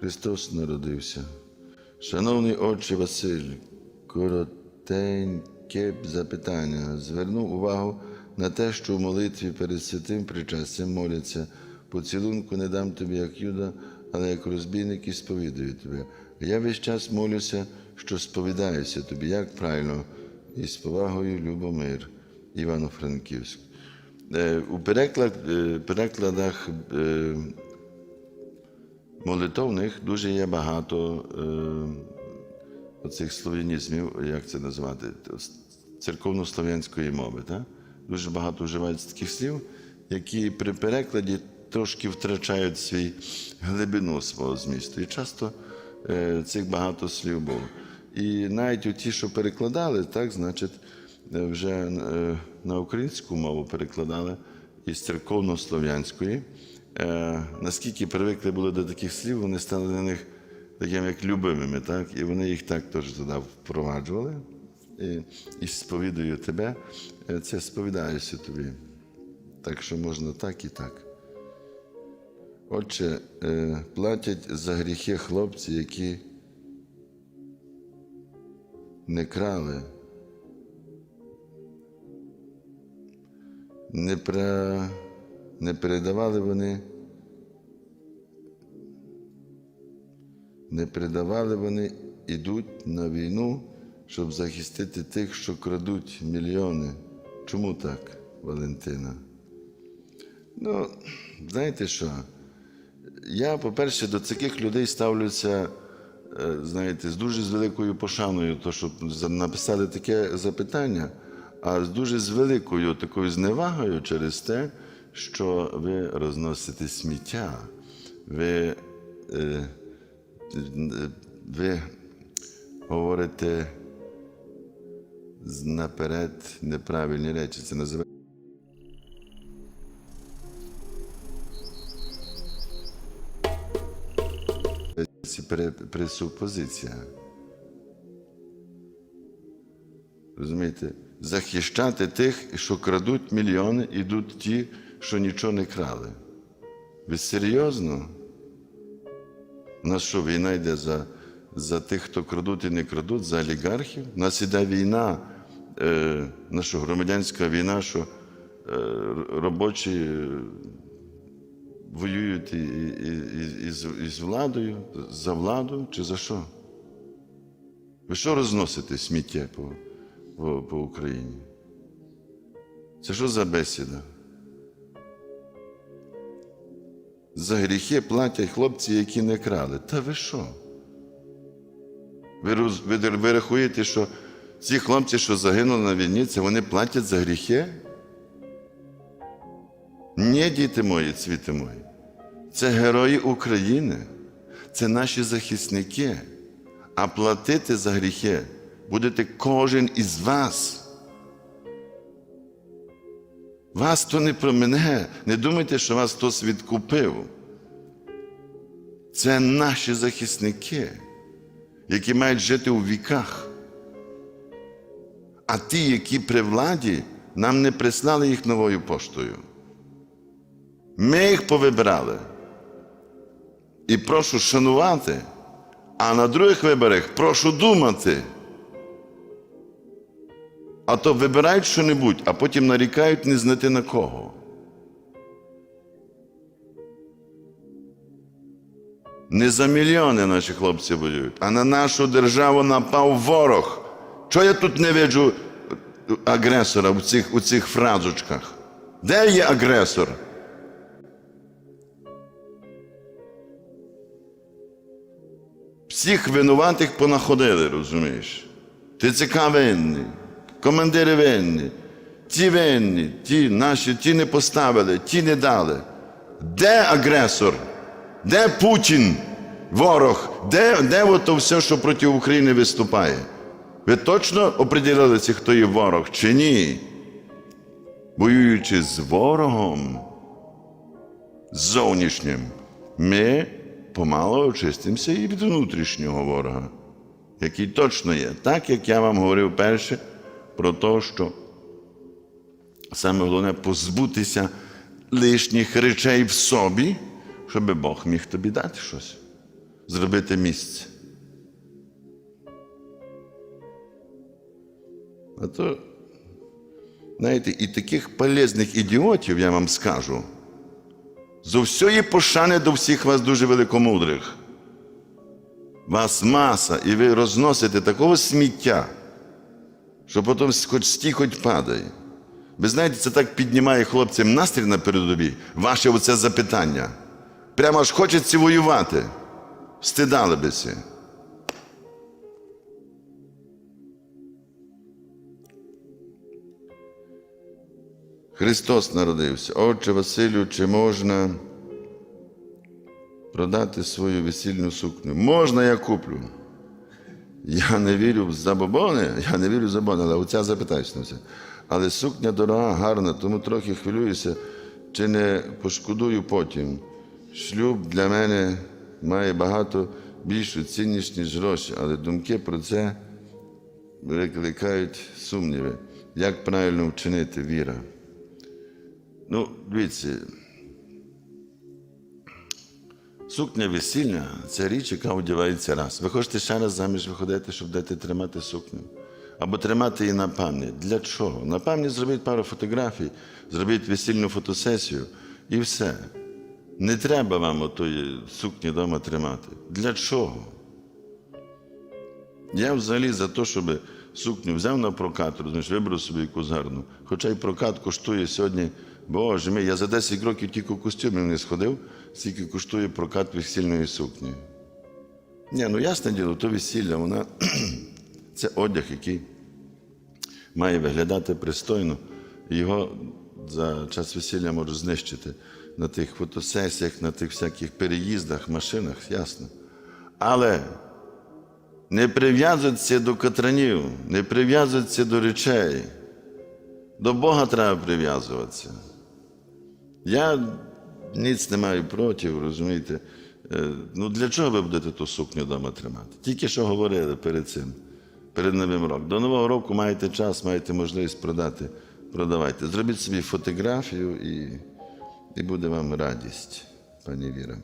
Христос народився. Шановний отче Василь, коротеньке запитання. Звернув увагу на те, що в молитві перед святим причастям моляться. Поцілунку не дам тобі, як юда, але як розбійник і сповідаю тебе. Я весь час молюся, що сповідаюся тобі, як правильно, і з повагою Любомир, Івано-Франківськ. Е, У переклад, перекладах е, молитовних дуже є багато е, оцих слов'янізмів, як це називати, церковнослов'янської мови. Так? Дуже багато вживається таких слів, які при перекладі трошки втрачають свій глибину свого змісту. І часто е, цих багато слів було. І навіть у ті, що перекладали, так, значить, е, вже е, на українську мову перекладали із церковнослов'янської. Е, наскільки привикли були до таких слів, вони стали для них такими як любимими, так? і вони їх так теж туди впроваджували. І, і сповідую тебе, е, це сповідаюся тобі. Так що можна так і так. Отже, е, платять за гріхи хлопці, які не крали, не, пре, не передавали вони, не передавали вони, ідуть на війну, щоб захистити тих, що крадуть мільйони. Чому так, Валентина? Ну, знаєте що? Я, по-перше, до таких людей ставлюся, е, знаєте, з дуже з великою пошаною, то, що написали таке запитання, а з дуже з великою такою зневагою через те, що ви розносите сміття, ви, е, е, ви говорите наперед неправильні речі. Це називається. Це пресупозиція. Розумієте? Захищати тих, що крадуть мільйони, ідуть ті, що нічого не крали. Ви серйозно? У нас що, війна йде за, за тих, хто крадуть і не крадуть, за олігархів? У нас іде війна, е, на що, громадянська війна, що е, робочі е, воюють і, і, і, із, із владою, за владу чи за що? Ви що розносите сміття по, по, по Україні? Це що за бесіда? За гріхи платять хлопці, які не крали. Та ви що? Ви, роз, ви, ви рахуєте, що ці хлопці, що загинули на війні, це вони платять за гріхи? Ні, діти мої, цвіти мої. Це герої України, це наші захисники. А платити за гріхи будете кожен із вас. Вас то не про мене. Не думайте, що вас хтось відкупив. Це наші захисники, які мають жити у віках. А ті, які при владі, нам не прислали їх новою поштою. Ми їх повибирали. І прошу шанувати, а на других виборах прошу думати. А то вибирають що-небудь, а потім нарікають не знати на кого. Не за мільйони наші хлопці воюють, а на нашу державу напав ворог. Чого я тут не бачу агресора у цих, у цих фразочках? Де є агресор? Всіх винуватих понаходили, розумієш? ТЦК винні, командири винні, ті винні, ті наші, ті не поставили, ті не дали. Де агресор? Де Путін, ворог? Де, де ото все, що проти України виступає? Ви точно оприділилися, хто є ворог чи ні? Воюючи з ворогом зовнішнім, ми помало очистимося і від внутрішнього ворога, який точно є. Так як я вам говорив перше про те, що саме головне позбутися лишніх речей в собі, щоб Бог міг тобі дати щось. зробити місце. А то, знаєте, і таких полезних ідіотів, я вам скажу, зо всієї пошани до всіх вас дуже великомудрих. Вас маса, і ви розносите такого сміття, що потім хоч стій, хоч падає. Ви знаєте, це так піднімає хлопцям настрій на передовій, ваше оце запитання. Прямо аж хочеться воювати. Стидали бися. Христос народився. Отче Василю, чи можна продати свою весільну сукню? Можна, я куплю. Я не вірю в забобони, я не вірю в забобони, але оця запитаюся на все. Але сукня дорога, гарна, тому трохи хвилююся, чи не пошкодую потім. Шлюб для мене має багато більшу цінність, ніж гроші, але думки про це викликають сумніви. Як правильно вчинити віра? Ну, дивіться, сукня весільна це річ, яка одягається раз. Ви хочете ще раз заміж виходити, щоб дати тримати сукню. Або тримати її на пам'ять. Для чого? На пам'ять зробіть пару фотографій, зробіть весільну фотосесію і все. Не треба вам отої сукні вдома тримати. Для чого? Я взагалі за те, щоб сукню взяв на прокат, розумієш, вибрав собі якусь гарну. Хоча й прокат коштує сьогодні, боже мій, я за 10 років тільки в костюмі не сходив, скільки коштує прокат весільної сукні. Ні, ну ясне діло, то весілля, вона це одяг, який має виглядати пристойно. Його за час весілля можуть знищити на тих фотосесіях, на тих всяких переїздах, машинах, ясно. Але не прив'язуйтеся до катранів, не прив'язуйтеся до речей. До Бога треба прив'язуватися. Я ніц не маю проти, розумієте. Е, Ну для чого ви будете ту сукню вдома тримати? Тільки що говорили перед цим, перед Новим роком. До Нового року маєте час, маєте можливість продати, продавайте. Зробіть собі фотографію і, і буде вам радість, пані Віра.